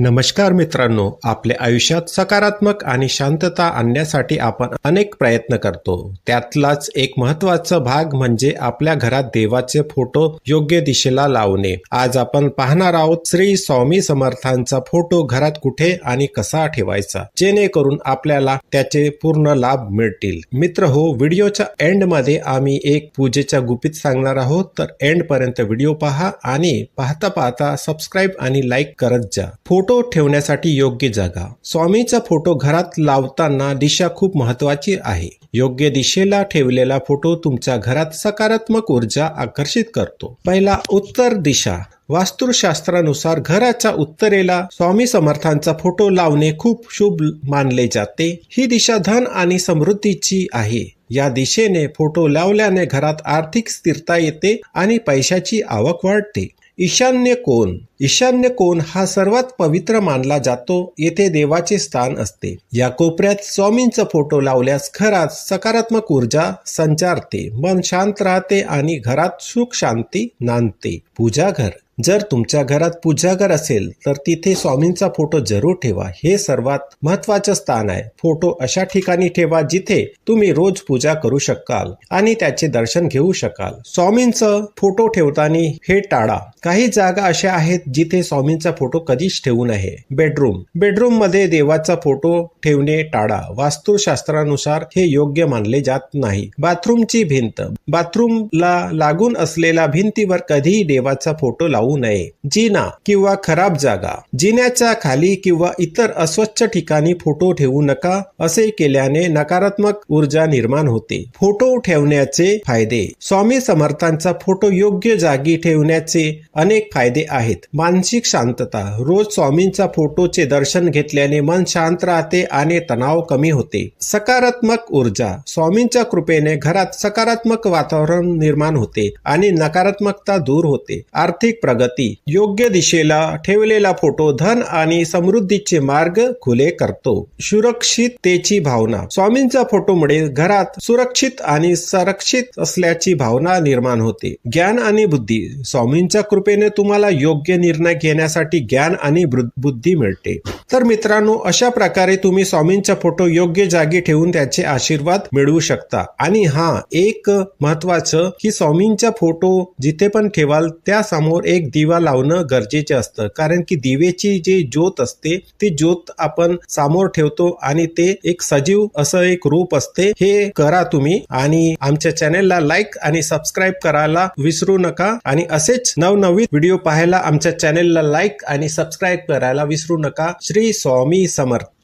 नमस्कार मित्रांनो आपल्या आयुष्यात सकारात्मक आणि शांतता आणण्यासाठी आपण अनेक प्रयत्न करतो. त्यातलाच एक महत्त्वाचा भाग म्हणजे आपल्या घरात देवाचे फोटो योग्य दिशेला लावणे. आज आपण पाहणार आहोत श्री स्वामी समर्थांचा फोटो घरात कुठे आणि कसा ठेवायचा जेणेकरून आपल्याला त्याचे पूर्ण लाभ मिळतील. मित्र हो व्हिडिओच्या एंडमध्ये आम्ही एक पूजेच्या गुपित सांगणार आहोत तर एंड पर्यंत व्हिडिओ पहा आणि पाहता पाहता सबस्क्राईब आणि लाईक करत जा. फोटो फोटो ठेवण्यासाठी योग्य जागा. स्वामीचा फोटो घरात लावताना दिशा खूप महत्वाची आहे. योग्य दिशेला ठेवलेला फोटो तुमच्या घरात सकारात्मक ऊर्जा आकर्षित करतो. पहिला उत्तर दिशा. वास्तुशास्त्रानुसार घराच्या उत्तरेला स्वामी समर्थांचा फोटो लावणे खूप शुभ मानले जाते. ही दिशा धन आणि समृद्धीची आहे. या दिशेने फोटो लावल्याने घरात आर्थिक स्थिरता येते आणि पैशाची आवक वाढते. ईशान्य कोण? ईशान्य कोण हा सर्वात पवित्र मानला जातो येथे देवाचे स्थान असते. या कोपऱ्यात स्वामींचा फोटो लावल्यास घरात सकारात्मक ऊर्जा संचारते. मन शांत राहते आणि घरात सुख शांती नांदते. पूजा घर जर तुमच्या घरात पूजाघर असेल तर तिथे स्वामींचा फोटो जरूर ठेवा. हे सर्वात महत्वाचं स्थान आहे. फोटो अशा ठिकाणी ठेवा जिथे तुम्ही रोज पूजा करू शकाल आणि त्याचे दर्शन घेऊ शकाल. स्वामींचं फोटो ठेवताना हे टाळा. काही जागा अशा आहेत जिथे स्वामींचा फोटो कधीच ठेवू नये. बेडरूम. बेडरूममध्ये देवाचा फोटो ठेवणे टाळा. वास्तुशास्त्रानुसार हे योग्य मानले जात नाही. बाथरूमची भिंत. बाथरूमला लागून असलेल्या भिंतीवर कधीही देवाचा फोटो लावू नये. जिना किंवा खराब जागा. जिन्याच्या खाली किंवा इतर अस्वच्छ ठिकाणी फोटो ठेवू नका असे केल्याने नकारात्मक ऊर्जा निर्माण होते. फोटो ठेवण्याचे फायदे. स्वामी समर्थांचा फोटो योग्य जागी ठेवण्याचे अनेक फायदे आहेत. मानसिक शांतता. रोज स्वामींचा फोटोचे दर्शन घेतल्याने मन शांत राहते आणि तणाव कमी होते. सकारात्मक ऊर्जा. स्वामींच्या कृपेने घरात सकारात्मक वातावरण निर्माण होते आणि नकारात्मकता दूर होते. आर्थिक प्रगती योग्य दिशेला ठेवलेला फोटो धन आणि समृद्धीचे मार्ग खुले करतो. सुरक्षिततेची भावना. स्वामींच्या फोटोमुळे घरात सुरक्षित आणि संरक्षित असल्याची भावना निर्माण होते. ज्ञान आणि बुद्धी. स्वामींच्या कृपेने तुम्हाला योग्य निर्णय घेण्यासाठी ज्ञान आणि बुद्धी मिळते. तर मित्रांनो अशा प्रकारे तुम्ही स्वामींचा फोटो योग्य जागी ठेवून त्याचे आशीर्वाद मिळवू शकता. आणि हा एक महत्वाचं की स्वामींचा फोटो जिथे पण ठेवाल त्या समोर एक दिवा लावणं गरजेचे असतं. कारण की दिवेची जी ज्योत असते ती ज्योत आपण समोर ठेवतो आणि ते एक सजीव असं एक रूप असते. हे करा तुम्ही आणि आमच्या चॅनेलला लाईक आणि सबस्क्राईब करायला विसरू नका आणि असेच नवनवीन व्हिडिओ पाहायला आमच्या चॅनेलला लाईक आणि सबस्क्राईब करायला विसरू नका. श्री स्वामी समर्थ.